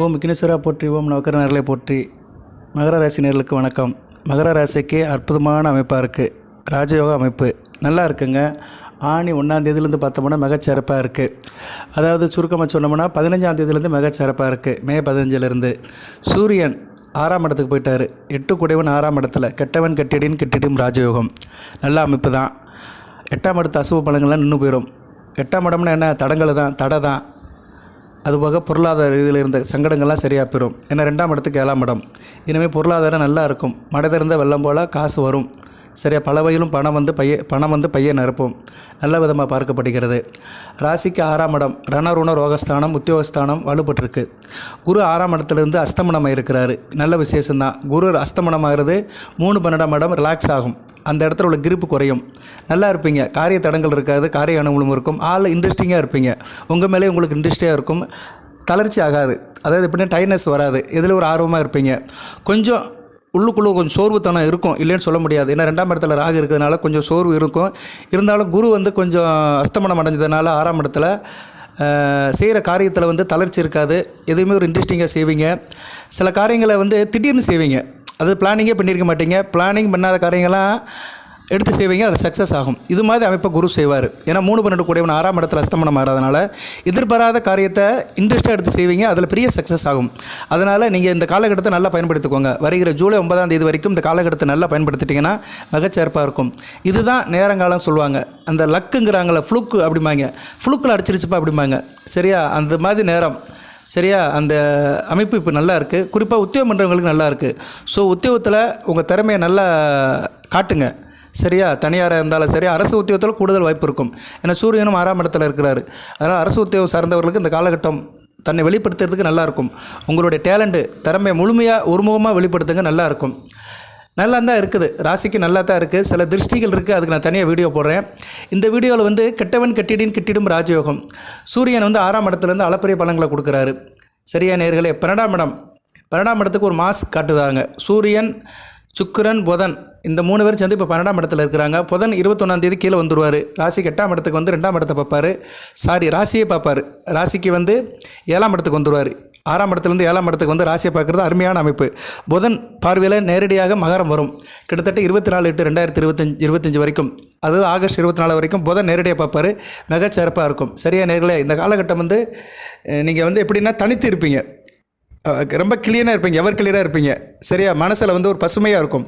ஓம் விக்னேஸ்வரா போற்றி ஓம் நவக்கர நேரலை போற்றி. மகர ராசி நேர்களுக்கு வணக்கம். மகர ராசிக்கு அற்புதமான அமைப்பாக இருக்குது ராஜயோக அமைப்பு. நல்லா இருக்குங்க. ஆணி ஒன்றாந்தேதிலேருந்து பார்த்தோம்னா மிகச்சிறப்பாக இருக்குது அதாவது சுருக்கமாக சொன்னோம்னா பதினஞ்சாம் தேதியிலேருந்து மிகச்சிறப்பாக இருக்குது மே பதினஞ்சிலேருந்து. சூரியன் ஆறாம் இடத்துக்கு போயிட்டார். எட்டு குடைவன் ஆறாம் இடத்துல. கெட்டவன் கெட்டிடின் கெட்டிடும் ராஜயோகம். நல்ல அமைப்பு தான். எட்டாம் இடத்து அசுவ பழங்கள்லாம் நின்று போயிடும் எட்டாம் இடம்னா என்ன? தடங்கள் தான் தடை தான். அதுபோக பொருளாதார இதில் இருந்த சங்கடங்கள்லாம் சரியாக பெறும். ஏன்னா ரெண்டாம் இடத்துக்கு ஏழாம் இடம். இனிமேல் பொருளாதாரம் நல்லா இருக்கும். மடை திறந்த வெள்ளம் போல் காசு வரும். சரியா பல வகையிலும் பணம் வந்து பைய பணம் வந்து பையன் நிரப்பும். நல்ல விதமாக பார்க்கப்படுகிறது. ராசிக்கு ஆறாம் இடம். ரணருண ரோகஸ்தானம் உத்தியோகஸ்தானம் வலுப்பட்டிருக்கு. குரு ஆறாம் இடத்துலேருந்து அஸ்தமனம் இருக்கிறாரு நல்ல விசேஷம்தான். குரு அஸ்தமனமாகிறது மூணு பன்னெண்டாம் இடம் ரிலாக்ஸ் ஆகும். அந்த இடத்துல உள்ள கிரிப்பு குறையும். நல்லா இருப்பீங்க. காரிய தடங்கள் இருக்காது. காரிய அனுகூலம் இருக்கும். ஆள் இன்ட்ரெஸ்டிங்காக இருப்பீங்க. உங்கள் மேலே உங்களுக்கு இன்ட்ரெஸ்டியாக இருக்கும். தளர்ச்சி ஆகாது. அதாவது எப்படின்னா டைனஸ் வராது. இதில் ஒரு ஆர்வமாக இருப்பீங்க. கொஞ்சம் உள்ளுக்குள்ளே கொஞ்சம் சோர்வுத்தனம் இருக்கும். இல்லைன்னு சொல்ல முடியாது. ஏன்னா ரெண்டாம் இடத்துல ராகு இருக்கிறதுனால கொஞ்சம் சோர்வு இருக்கும். இருந்தாலும் குரு வந்து கொஞ்சம் அஸ்தமனம் அடைஞ்சதுனால ஆறாம் இடத்துல செய்கிற காரியத்தில் வந்து தளர்ச்சி இருக்காது. எதுவுமே ஒரு இன்ட்ரெஸ்டிங்காக செய்வீங்க. சில காரியங்களை வந்து திடீர்னு செய்வீங்க. அது பிளானிங்கே பண்ணியிருக்க மாட்டீங்க. பிளானிங் பண்ணாத காரியங்கள்லாம் எடுத்து செய்வீங்க அது சக்ஸஸ் ஆகும். இது மாதிரி அமைப்பை குரு செய்வார். ஏன்னா மூணு பன்னெண்டு கூடியவன் ஆறாம் இடத்துல அஸ்தமனம் ஆகிறதுனால எதிர்பாராத காரியத்தை இன்ட்ரெஸ்ட்டாக எடுத்து செய்வீங்க அதில் பெரிய சக்ஸஸ் ஆகும். அதனால் நீங்கள் இந்த காலகட்டத்தை நல்லா பயன்படுத்திக்கோங்க. வருகிற ஜூலை ஒன்பதாம் தேதி வரைக்கும் இந்த காலகட்டத்தை நல்லா பயன்படுத்திட்டிங்கன்னா மிகச்சிறப்பாக இருக்கும். இதுதான் நேரங்காலம் சொல்லுவாங்க. அந்த லக்குங்கிறாங்கள ஃப்ளூக்கு அப்படிம்பாங்க. ஃப்ளூக்கில் அடிச்சிருச்சுப்பா அப்படிம்பாங்க. சரியா? அந்த மாதிரி நேரம். சரியா? அந்த அமைப்பு இப்போ நல்லா இருக்குது குறிப்பாக உத்தியோகம் பண்ணுறவங்களுக்கு நல்லா இருக்குது ஸோ உத்தியோகத்தில் உங்கள் திறமையை நல்லா காட்டுங்க. சரியா? தனியாராக இருந்தாலும் சரி அரசு உத்தியோகத்தில் கூடுதல் வாய்ப்பு இருக்கும். ஏன்னா சூரியனும் ஆறாம் இடத்துல இருக்கிறாரு. அதனால் அரசு உத்தியோகம் சார்ந்தவர்களுக்கு இந்த காலகட்டம் தன்னை வெளிப்படுத்துறதுக்கு நல்லாயிருக்கும் உங்களுடைய டேலண்ட்டு திறமையை முழுமையாக ஒருமுகமாக வெளிப்படுத்துங்க நல்லாயிருக்கும் நல்லா தான் இருக்குது. ராசிக்கு நல்லா தான் இருக்குது சில திருஷ்டிகள் இருக்குது அதுக்கு நான் தனியாக வீடியோ போடுறேன். இந்த வீடியோவில் வந்து கெட்டவன் கெட்டிடின் கெட்டிடும் ராஜயோகம். சூரியன் வந்து ஆறாம் இடத்துலேருந்து அளப்பரிய பலன்களை கொடுக்குறாரு. சரியா நேர்களே பன்னெண்டாம் இடம். பன்னெண்டாம் இடத்துக்கு ஒரு மாஸ் காட்டுதாங்க. சூரியன் சுக்கரன் புதன் இந்த மூணு பேர் சேர்ந்து இப்போ பன்னெண்டாம் இடத்துல இருக்கிறாங்க. புதன் இருபத்தொன்னாம் தேதி கீழே வந்துடுவார் ராசிக்கு எட்டாம் இடத்துக்கு வந்து ரெண்டாம் இடத்தை பார்ப்பார். சாரி ராசியை பார்ப்பார். ராசிக்கு வந்து ஏழாம் இடத்துக்கு வந்துடுவார் ஆறாம் இடத்துலேருந்து ஏழாம் இடத்துக்கு வந்து ராசியை பார்க்குறது அருமையான அமைப்பு. புதன் பார்வையில் நேரடியாக மகரம் வரும். கிட்டத்தட்ட இருபத்தி நாலு எட்டு ரெண்டாயிரத்தி இருபத்தஞ்சி இருபத்தஞ்சி வரைக்கும் அதாவது ஆகஸ்ட் இருபத்தி நாலு வரைக்கும் புதன் நேரடியாக பார்ப்பார். மிகச்சிறப்பாக இருக்கும். சரியா நேர்களே இந்த காலகட்டம் வந்து நீங்கள் வந்து எப்படின்னா தனித்து இருப்பீங்க. ரொம்ப கிளியனாக இருப்பீங்க. எவர் கிளியராக இருப்பீங்க. சரியா? மனசில் வந்து ஒரு பசுமையாக இருக்கும்.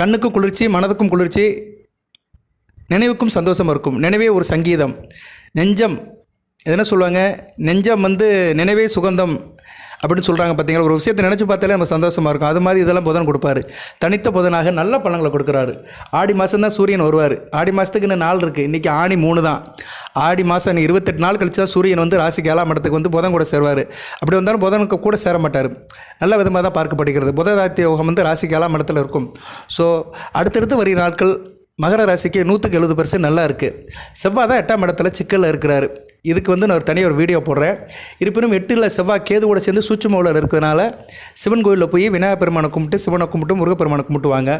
கண்ணுக்கும் குளிர்ச்சி மனதுக்கும் குளிர்ச்சி நினைவுக்கும் சந்தோஷம் இருக்கும். நினைவே ஒரு சங்கீதம். நெஞ்சம் என்ன சொல்லுவாங்க? நெஞ்சம் வந்து நினைவே சுகந்தம். அப்படின்னு சொல்கிறாங்க பார்த்தீங்களா ஒரு விஷயத்தை நினச்சி பார்த்தாலே நம்ம சந்தோஷமாக இருக்கும். அது மாதிரி இதெல்லாம் புதன் கொடுப்பாரு. தனித்த புதனாக நல்ல பழங்களை கொடுக்குறாரு. ஆடி மாதம் தான் சூரியன் வருவார். ஆடி மாதத்துக்கு இன்னும் நாள் இருக்குது இன்றைக்கி ஆணி மூணு தான். ஆடி மாதம் இன்னும் இருபத்தெட்டு நாள் கழிச்சு தான் சூரியன் வந்து ராசிக்கு ஏழாம் இடத்துக்கு வந்து புதன் கூட சேருவார். அப்படி வந்தாலும் புதனுக்கு கூட சேர மாட்டார். நல்ல விதமாக தான் பார்க்கப்படுகிறது. புததாத்திய யோகம் வந்து ராசிக்கு ஏழாம் இடத்துல இருக்கும். ஸோ அடுத்தடுத்து வருகிற நாட்கள் மகர ராசிக்கு நூற்றுக்கு எழுபது பர்சன்ட் நல்லா இருக்குது செவ்வாய் தான் எட்டாம் இடத்துல சிக்கலில் இருக்கிறாரு. இதுக்கு வந்து நான் ஒரு தனியாக ஒரு வீடியோ போடுறேன். இருப்பினும் எட்டில் செவ்வாய் கேதுவோட சேர்ந்து சூட்சுமவில் இருக்கிறதுனால சிவன் கோயிலில் போய் விநாயகர் பெருமானை கும்பிட்டு சிவனை கும்பிட்டு முருகப்பெருமானை கும்பிட்டுவாங்க.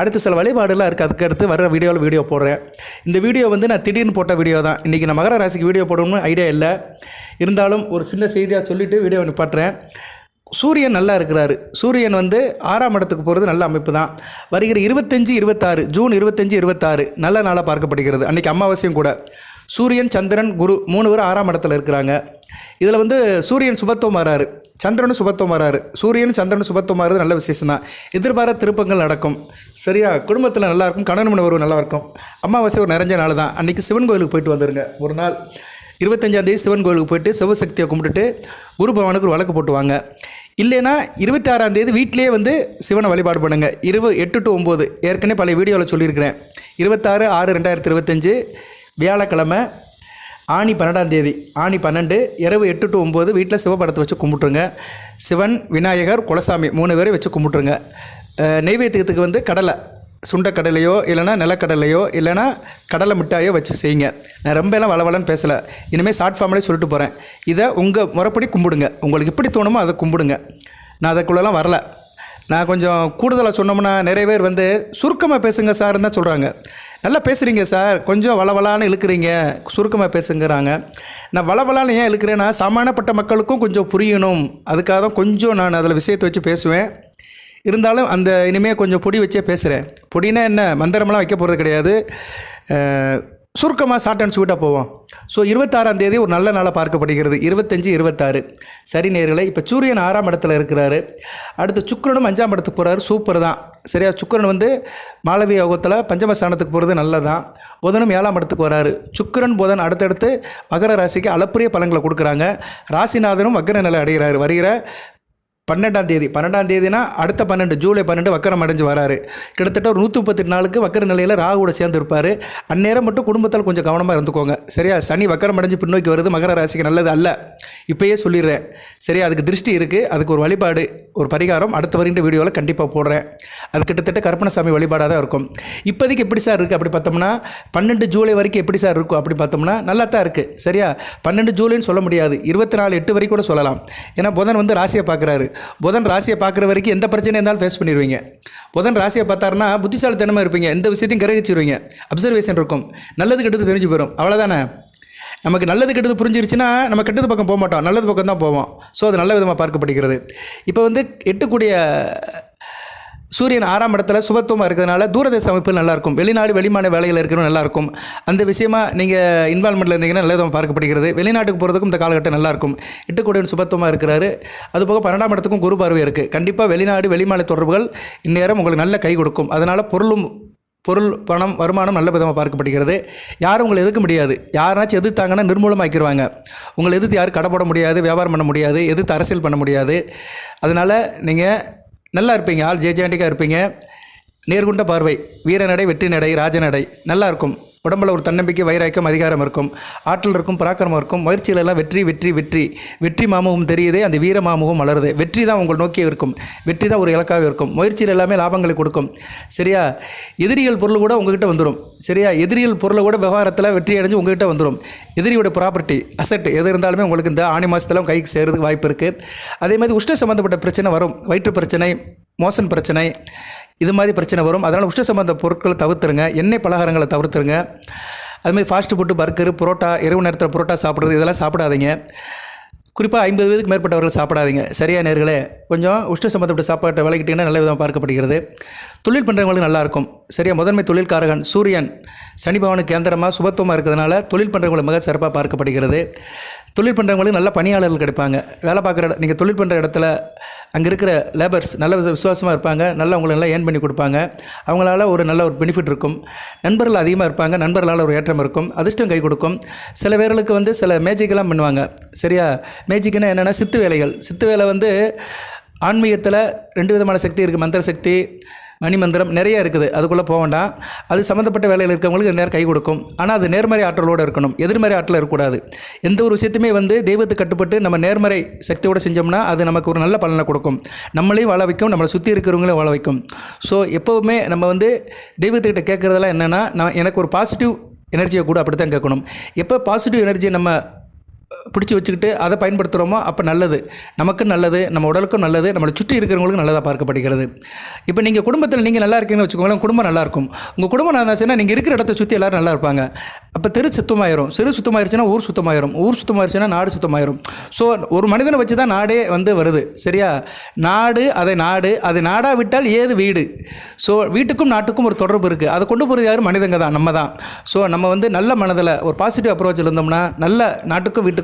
அடுத்து சில வழிபாடுலாம் இருக்குது அதுக்கு அடுத்து வர வீடியோவில் வீடியோ போடுறேன். இந்த வீடியோ வந்து நான் திடீர்னு போட்ட வீடியோ தான். இன்றைக்கி நான் மகர ராசிக்கு வீடியோ போடணும்னு ஐடியா இல்லை. இருந்தாலும் ஒரு சின்ன செய்தியாக சொல்லிவிட்டு வீடியோ நிப்பாட்டுறேன் சூரியன் நல்லா இருக்கிறாரு. சூரியன் வந்து ஆறாம் இடத்துக்கு போகிறது நல்ல அமைப்பு தான் வருகிற இருபத்தஞ்சி இருபத்தாறு ஜூன் இருபத்தஞ்சி இருபத்தாறு நல்ல நாளாக பார்க்கப்படுகிறது. அன்றைக்கி அமாவாசையும் கூட. சூரியன் சந்திரன் குரு மூணு பேரும் ஆறாம் இடத்துல இருக்கிறாங்க. இதில் வந்து சூரியன் சுபத்துவம் வராரு. சந்திரனும் சுபத்துவம் வராரு. சூரியன் சந்திரனும் சுபத்துவம் வர்றது நல்ல விசேஷம் தான் எதிர்பாராத திருப்பங்கள் நடக்கும். சரியா? குடும்பத்தில் நல்லாயிருக்கும் கணவன் மனை நல்லா இருக்கும். அமாவாசை ஒரு நிறைஞ்ச நாள் தான் அன்றைக்கி சிவன் கோயிலுக்கு போயிட்டு வந்துருங்க. ஒரு நாள். இருபத்தஞ்சாந்தேதி சிவன் கோயிலுக்கு போயிட்டு சிவசக்தியை கும்பிட்டுட்டு குரு பகவானுக்கு ஒரு வழக்கு போட்டுவாங்க. வாங்க இல்லைன்னா இருபத்தாறாம் தேதி வீட்டிலேயே வந்து சிவனை வழிபாடு பண்ணுங்கள் இருபது எட்டு டு ஒம்பது. ஏற்கனவே பழைய வீடியோவில் சொல்லியிருக்கிறேன். இருபத்தாறு ஆறு ரெண்டாயிரத்தி இருபத்தஞ்சு வியாழக்கிழமை ஆணி பன்னெண்டாம் தேதி ஆணி பன்னெண்டு இரவு எட்டு டு ஒம்பது வீட்டில் சிவபடத்தை வச்சு கும்பிட்ருங்க சிவன் விநாயகர் குலசாமி மூணு பேரை வச்சு கும்பிட்ருங்க நெய்வேத்தியத்துக்கு வந்து கடலை சுண்டக்கடலையோ இல்லைனா நிலக்கடலையோ இல்லைனா கடலை மிட்டாயோ வச்சு செய்யுங்க. நான் ரொம்ப எல்லாம் வளவலன்னு பேசலை இனிமேல் ஷார்ட் ஃபார்ம்லேயே சொல்லிட்டு போகிறேன் இதை உங்கள் முறைப்படி கும்பிடுங்க. உங்களுக்கு எப்படி தோணுமோ அதை கும்பிடுங்க. நான் அதுக்குள்ளெல்லாம் வரல. நான் கொஞ்சம் கூடுதலாக சொன்னோம்னா நிறைய பேர் வந்து சுருக்கமாக பேசுங்க சார்னு தான் சொல்கிறாங்க நல்லா பேசுகிறீங்க சார். கொஞ்சம் வளவலான்னு இழுக்கிறீங்க. சுருக்கமாக பேசுங்கிறாங்க. நான் வளவலான்னு ஏன் இழுக்கிறேன்னா சமானப்பட்ட மக்களுக்கும் கொஞ்சம் புரியணும். அதுக்காக தான் கொஞ்சம் நான் அதில் விஷயத்தை வச்சு பேசுவேன். இருந்தாலும் அந்த இனிமேல் கொஞ்சம் பொடி வச்சே பேசுகிறேன் பொடினா என்ன? மந்திரமெல்லாம் வைக்க போகிறது கிடையாது. சுருக்கமாக ஷார்ட் அண்ட் ஸ்வீட்டாக போவோம். ஸோ இருபத்தாறாம் தேதி ஒரு நல்ல நாளாக பார்க்கப்படுகிறது. இருபத்தஞ்சி இருபத்தாறு. சரி நேர்களை இப்போ சூரியன் ஆறாம் இடத்துல இருக்கிறாரு. அடுத்து சுக்கிரனும் அஞ்சாம் இடத்துக்கு போகிறாரு சூப்பர் தான். சரியா? சுக்கரன் வந்து மாளவிய யோகத்தில் பஞ்சமஸ்தானத்துக்கு போகிறது நல்லதான் புதனும் ஏழாம் இடத்துக்கு வராரு. சுக்கிரன் புதன் அடுத்தடுத்து மகர ராசிக்கு அளப்பரிய பலன்களை கொடுக்குறாங்க. ராசிநாதனும் வக்கர நிலை அடைகிறார். வருகிற பன்னெண்டாம் தேதி. பன்னெண்டாம் தேதினா அடுத்த பன்னெண்டு ஜூலை பன்னெண்டு வக்கரம் அடைஞ்சு வராரு. கிட்டத்தட்ட ஒரு நூற்றி முப்பத்தெட்டு நாளுக்கு வக்கர நிலையில் ராகுவோட சேர்ந்து இருப்பார். அந்நேரம் மட்டும் குடும்பத்தால் கொஞ்சம் கவனமாக இருந்துக்கோங்க. சரியா? சனி வக்கரம் அடைஞ்சு பின்னோக்கி வருது மகர ராசிக்கு நல்லது அல்ல. இப்பயே சொல்லிடுறேன். சரியா? அதுக்கு திருஷ்டி இருக்குது அதுக்கு ஒரு வழிபாடு ஒரு பரிகாரம் அடுத்த வருகின்ற வீடியோவில் கண்டிப்பாக போடுறேன். அது கிட்டத்தட்ட கருப்பணசாமி வழிபாடாக தான் இருக்கும். இப்போதைக்கு எப்படி சார் இருக்குது அப்படி பார்த்தோம்னா பன்னெண்டு ஜூலை வரைக்கும் எப்படி சார் இருக்கும் அப்படி பார்த்தோம்னா நல்லா தான் இருக்குது சரியா? பன்னெண்டு ஜூலைன்னு சொல்ல முடியாது. இருபத்தி நாலு எட்டு வரைக்கும் கூட சொல்லலாம். ஏன்னா புதன் வந்து ராசியை பார்க்குறாரு. புதன் ராசியை பார்க்குற வரைக்கும் எந்த பிரச்சனையாக இருந்தாலும் ஃபேஸ் பண்ணிடுவீங்க. புதன் ராசியை பார்த்தாருன்னா புத்திசாலித்தனமாக இருப்பீங்க. எந்த விஷயத்தையும் கிரகிச்சிருவீங்க. அப்சர்வேஷன் இருக்கும். நல்லது கெட்டது தெரிஞ்சு போயிடும் அவ்வளோதானே நமக்கு நல்லது கெட்டது புரிஞ்சிருச்சுன்னா நம்ம கெட்டது பக்கம் போக மாட்டோம். நல்லது பக்கம் தான் போவோம். ஸோ அது நல்ல விதமாக பார்க்கப்படுகிறது. இப்போ வந்து எட்டுக்கூடிய சூரியன் ஆறாம் இடத்துல சுபத்துவமாக இருக்கிறதுனால தூரதேச அமைப்பு நல்லாயிருக்கும். வெளிநாடு வெளிமான வேலையில் இருக்கிறவங்க நல்லாயிருக்கும். அந்த விஷயமா நீங்கள் இன்வால்மெண்ட்டில் இருந்தீங்கன்னா நல்ல விதமாக பார்க்கப்படுகிறது. வெளிநாட்டுக்கு போகிறதுக்கும் இந்த காலகட்டம் நல்லாயிருக்கும். எட்டுக்கூடியன் சுபத்துவமாக இருக்கிறாரு. அதுபோக பன்னெண்டாம் இடத்துக்கும் குரு பார்வை இருக்குது கண்டிப்பாக வெளிநாடு வெளிமாநில தொடர்புகள் இந்நேரம் உங்களுக்கு நல்ல கை கொடுக்கும். அதனால் பொருளும் பொருள் பணம் வருமானம் நல்ல விதமாக பார்க்கப்படுகிறது. யாரும் உங்களை எதிர்க்க முடியாது. யாராச்சும் எதிர்த்தாங்கன்னா நிர்மூலமாக்கிடுவாங்க உங்களை எதிர்த்து யாரும் கடை போட முடியாது வியாபாரம் பண்ண முடியாது எதிர்த்து அரசியல் பண்ண முடியாது. அதனால் நீங்கள் நல்லா இருப்பீங்க. ஆள் ஜேஜாண்டிக்காக இருப்பீங்க. நேர்கொண்ட பார்வை. வீரநடை வெற்றி நடை ராஜநடை. நல்லா இருக்கும். உடம்புல ஒரு தன்னம்பிக்கை வைராக்கியம் அதிகாரம் இருக்கும். ஆற்றல் இருக்கும் பராக்கிரமம் இருக்கும். முயற்சியிலெல்லாம் வெற்றி வெற்றி வெற்றி. வெற்றி மாமுகம் தெரியுதே அந்த வீர மாமுகம் வளருது வெற்றி தான் உங்கள் நோக்கி இருக்கும். வெற்றி தான் ஒரு இலக்காக இருக்கும். முயற்சியில் எல்லாமே லாபங்களை கொடுக்கும். சரியா? எதிரிகள் பொருள் கூட உங்ககிட்ட வந்துடும் சரியா? எதிரிகள் பொருளை கூட விவகாரத்தில் வெற்றி அடைஞ்சு உங்ககிட்ட வந்துடும் எதிரியோட ப்ராப்பர்ட்டி அசட் எது இருந்தாலுமே உங்களுக்கு இந்த ஆணி மாதத்தில் கைக்கு சேர்றதுக்கு வாய்ப்பு இருக்குது அதே மாதிரி உஷ்ண சம்மந்தப்பட்ட பிரச்சனை வரும். வயிற்று பிரச்சனை மோசன் பிரச்சனை இது மாதிரி பிரச்சனை வரும். அதனால் உஷ்ண சம்பந்த பொருட்களை தவிர்த்துருங்க. எண்ணெய் பலகாரங்களை தவிர்த்துருங்க. அதுமாதிரி ஃபாஸ்ட் ஃபுட்டு பர்கரு புரோட்டா இரவு நேரத்தில் புரோட்டா சாப்பிட்றது இதெல்லாம் சாப்பிடாதீங்க. குறிப்பாக ஐம்பது வயதுக்கு மேற்பட்டவர்கள் சாப்பிடாதீங்க. சரியா நேர்களே? கொஞ்சம் உஷ்ண சம்பந்தப்பட்ட சாப்பாட்டை விளக்கிட்டிங்கன்னா நல்ல விதமாக பார்க்கப்படுகிறது. தொழில் பண்ணுறவங்களுக்கு நல்லாயிருக்கும் சரியா? முதன்மை தொழில்காரகன் சூரியன் சனி பவனுக்கு கேந்திரமாக சுபத்துவமாக இருக்கிறதுனால தொழில் பண்ணுறவங்களுக்கு மிக சிறப்பாக பார்க்கப்படுகிறது. தொழில் பண்ணுறவங்களுக்கு நல்ல பணியாளர்கள் கிடைப்பாங்க. வேலை பார்க்குற இட நீங்கள் தொழில் பண்ணுற இடத்துல அங்கே இருக்கிற லேபர்ஸ் நல்ல விசுவாசமாக இருப்பாங்க. நல்லா உங்களுக்கு நல்லா ஏர்ன் பண்ணி கொடுப்பாங்க. அவங்களால ஒரு நல்ல ஒரு பெனிஃபிட் இருக்கும். நண்பர்கள் அதிகமாக இருப்பாங்க. நண்பர்களால் ஒரு ஏற்றம் இருக்கும். அதிர்ஷ்டம் கை கொடுக்கும். சில பேர்களுக்கு வந்து சில மேஜிக்கெல்லாம் பண்ணுவாங்க. சரியா? மேஜிக்னா என்னென்னா சித்து வேலைகள். சித்து வேலை வந்து ஆன்மீகத்தில் ரெண்டு விதமான சக்தி இருக்குது மந்திர சக்தி மணிமந்திரம் நிறைய இருக்குது. அதுக்குள்ளே போக வேண்டாம். அது சம்மந்தப்பட்ட வேலையில் இருக்கிறவங்களுக்கு நேரம் கை கொடுக்கும். ஆனால் அது நேர்மறை ஆற்றலோடு இருக்கணும். எதிர்மறை ஆற்றல் இருக்கக்கூடாது. எந்த ஒரு விஷயத்தையுமே வந்து தெய்வத்துக்கு கட்டுப்பட்டு நம்ம நேர்மறை சக்தியோடு செஞ்சோம்னா அது நமக்கு ஒரு நல்ல பலனை கொடுக்கும். நம்மளையும் வாழ வைக்கும். நம்மளை சுற்றி இருக்கிறவங்களையும் வாழ வைக்கும். ஸோ எப்போவுமே நம்ம வந்து தெய்வத்துக்கிட்ட கேட்குறதெல்லாம் என்னென்னா நான் எனக்கு ஒரு பாசிட்டிவ் எனர்ஜியை கூட அப்படி தான் கேட்கணும். எப்போ பாசிட்டிவ் எனர்ஜியை நம்ம பிடிச்சி வச்சுக்கிட்டு அதை பயன்படுத்துகிறோமோ அப்போ நல்லது. நமக்கும் நல்லது நம்ம உடலுக்கும் நல்லது நம்மளை சுற்றி இருக்கிறவங்களுக்கும் நல்லதாக பார்க்கப்படுகிறது. இப்போ நீங்கள் குடும்பத்தில் நீங்கள் நல்லா இருக்கீங்கன்னு வச்சுக்கோங்களேன் குடும்பம் நல்லா இருக்கும். உங்கள் குடும்பம் நல்லா இருந்துச்சுன்னா நீங்கள் இருக்கிற இடத்த சுற்றி எல்லாரும் நல்லா இருப்பாங்க. அப்போ தெரு சுத்தமாயிரும். சிறு சுத்தமாயிருச்சுன்னா ஊர் சுத்தமாயிரும். ஊர் சுத்தமாயிருச்சுன்னா நாடு சுத்தமாயிரும். ஸோ ஒரு மனிதனை வச்சு தான் நாடே வந்து வருது. சரியா? நாடு அதை நாடு. அதை நாடாக விட்டால் ஏது வீடு? ஸோ வீட்டுக்கும் நாட்டுக்கும் ஒரு தொடர்பு இருக்குது அதை கொண்டு போகிறது யார்? மனிதங்க தான். நம்ம தான். ஸோ நம்ம வந்து நல்ல மனதில் ஒரு பாசிட்டிவ் அப்ரோச்சில் இருந்தோம்னா நல்ல நாட்டுக்கும் வீட்டுக்கும்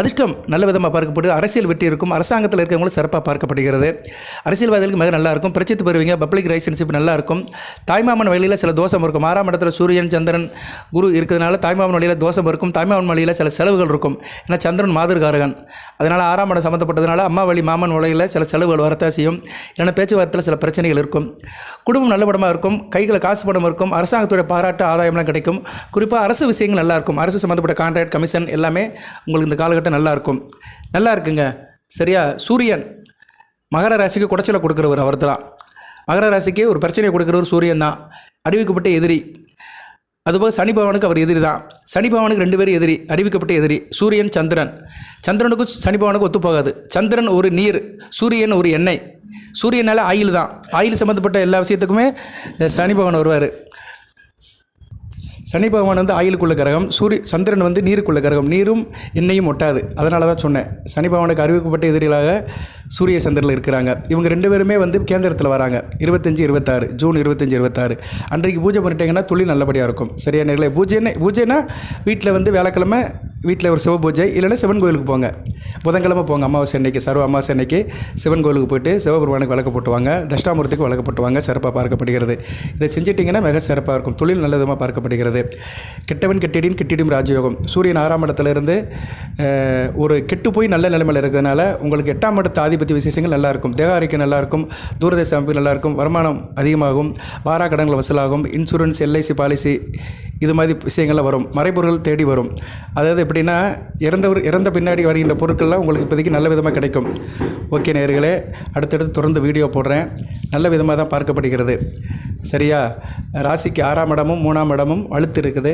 அதிர்ஷ்டம் நல்ல விதமாக பார்க்கப்படுது அரசியல் வெற்றி இருக்கும். அரசாங்கத்தில் இருக்கிறவங்களும் சிறப்பாக பார்க்கப்படுகிறது. அரசியல்வாதிகளுக்கு மிக நல்லா இருக்கும் பிரச்சித்து பெறுவீங்க. பப்ளிக் ரிலேஷன்ஷிப் நல்லா இருக்கும் தாய்மாமன் வழியில் சில தோஷம் இருக்கும். ஆறாம் இடத்துல சூரியன் சந்திரன் குரு இருக்கிறதுனால தாய்மாமன் வழியில் தோஷம் இருக்கும். தாய்மாமன் வழியில் சில செலவுகள் இருக்கும். ஏன்னா சந்திரன் மாதிர்காரகன். அதனால் ஆறாம் இடம் சம்மந்தப்பட்டதுனால அம்மா வழி மாமன் வழியில் சில செலவுகள் வரத்தான் செய்யும். இல்லைன்னா பேச்சுவார்த்தையில் சில பிரச்சனைகள் இருக்கும். குடும்பம் நல்லபடமாக இருக்கும். கைகளில் காசு படம் இருக்கும். அரசாங்கத்துடைய பாராட்டு ஆதாயம்லாம் கிடைக்கும். குறிப்பாக அரசு விஷயங்கள் நல்லா இருக்கும் அரசு சம்மந்தப்பட்ட கான்ட்ராக்ட் கமிஷன் எல்லாமே உங்களுக்கு இந்த காலகட்டம் நல்லா இருக்கும் நல்லா இருக்குங்க சரியா? சூரியன். மகர ராசிக்கு குடைச்சலை கொடுக்குறவர் அவர் தான் மகர ராசிக்கு ஒரு பிரச்சனையை கொடுக்குறவர் சூரியன் தான். அறிவிக்கப்பட்ட எதிரி. அதுபோக சனி பகவானுக்கு அவர் எதிரி தான். சனி பகவானுக்கு ரெண்டு பேரும் எதிரி. அறிவிக்கப்பட்ட எதிரி. சூரியன் சந்திரன். சந்திரனுக்கும் சனி பகவானுக்கும் ஒத்துப்போகாது சந்திரன் ஒரு நீர் சூரியன் ஒரு எண்ணெய். சூரியனால் ஆயில் தான். ஆயில் சம்மந்தப்பட்ட எல்லா விஷயத்துக்குமே சனி பகவான் வருவார். சனி பகவான் வந்து ஆயிலுக்குள்ள கிரகம் சூரிய சந்திரன் வந்து நீருக்குள்ள கிரகம். நீரும் எண்ணெயும் ஒட்டாது. அதனால தான் சொன்னேன். சனி பகவானுக்கு அறிவிக்கப்பட்ட எதிரிகளாக சூரிய சந்திரனில் இருக்கிறாங்க. இவங்க ரெண்டு பேருமே வந்து கேந்திரத்தில் வராங்க. இருபத்தஞ்சி இருபத்தாறு ஜூன் இருபத்தஞ்சி இருபத்தாறு. அன்றைக்கு பூஜை பண்ணிட்டீங்கன்னா தொழில் நல்லபடியாக இருக்கும். சரியா நேரில் பூஜைன்னு பூஜைனா வீட்டில் வந்து வேலைக்கிழமை வீட்டில் ஒரு சிவ பூஜை இல்லைன்னா சிவன் கோயிலுக்கு போங்க. புதன்கிழமை போங்க. அமாவாசை அன்னைக்கு சர்வ அமாவாசை அன்னைக்கு சிவன் கோயிலுக்கு போயிட்டு சிவபெருமானுக்கு விளக்கு போட்டுவாங்க. தஷ்டாமூர்த்திக்கு விளக்கு போட்டுவாங்க. சிறப்பாக பார்க்கப்படுகிறது. இதை செஞ்சிட்டிங்கன்னா மிக சிறப்பாக இருக்கும். தொழில் நல்ல விதமாக பார்க்கப்படுகிறது. கெட்டவன் கெட்டிடின் கெட்டிடும் ராஜயோகம். சூரியன் ஆறாம் இடத்துலேருந்து ஒரு கெட்டு போய் நல்ல நிலைமையில் இருக்கிறதுனால உங்களுக்கு எட்டாம் இடத்து ஆதிபத்திய விசேஷங்கள் நல்லாயிருக்கும். தேக தூரதேச அமைப்பு நல்லாயிருக்கும் வருமானம் அதிகமாகும் வாரா கடன்கள் வசூலாகும் இன்சூரன்ஸ் எல்ஐசி பாலிசி இது மாதிரி விஷயங்கள்லாம் வரும். மறைபொருள் தேடி வரும். அதாவது எப்படின்னா இறந்தவர் இறந்த பின்னாடி வருகின்ற பொருட்கள்லாம் உங்களுக்கு இப்போதைக்கு நல்ல விதமாக கிடைக்கும். ஓகே நேர்களே அடுத்தடுத்து தொடர்ந்து வீடியோ போடுறேன். நல்ல விதமாக தான் பார்க்கப்படுகிறது. சரியா? ராசிக்கு ஆறாம் இடமும் மூணாம் இடமும் வலுத்து இருக்குது.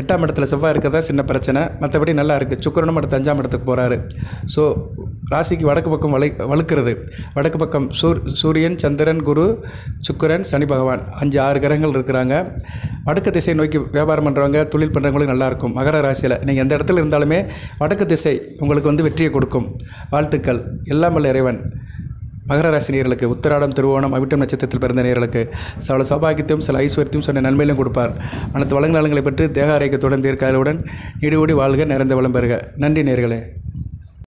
எட்டாம் இடத்துல செவ்வாய் இருக்கிறதா சின்ன பிரச்சனை. மற்றபடி நல்லா இருக்குது சுக்கரனும் அடுத்து அஞ்சாம் இடத்துக்கு போகிறாரு ஸோ ராசிக்கு வடக்கு பக்கம் வலை வலுக்கிறது வடக்கு பக்கம் சூர் சூரியன் சந்திரன் குரு சுக்கிரன் சனி பகவான். அஞ்சு ஆறு கிரகங்கள் இருக்கிறாங்க. வடக்கு திசை நோக்கி வியாபாரம் பண்ணுறவங்க தொழில் பண்ணுறவங்களுக்கு நல்லாயிருக்கும் மகர ராசியில். நீங்கள் எந்த இடத்துல இருந்தாலுமே வடக்கு திசை உங்களுக்கு வந்து வெற்றியை கொடுக்கும். வாழ்த்துக்கள். எல்லாம் வல்ல இறைவன். மகர ராசி நேர்களுக்கு உத்தராடம் திருவோணம் அவிட்டம் நட்சத்திரத்தில் பிறந்த நேர்களுக்கு சில சௌபாகியத்தையும் சில ஐஸ்வர்யத்தையும் சொன்ன நன்மையிலும் கொடுப்பார். அனைத்து வளங்க பற்றி தேக ஆரோக்கியத்துடன் தீர்க்காலுடன் இடியோடி வாழ்க நிறைந்த வளம் பெறுக. நன்றி நேர்களே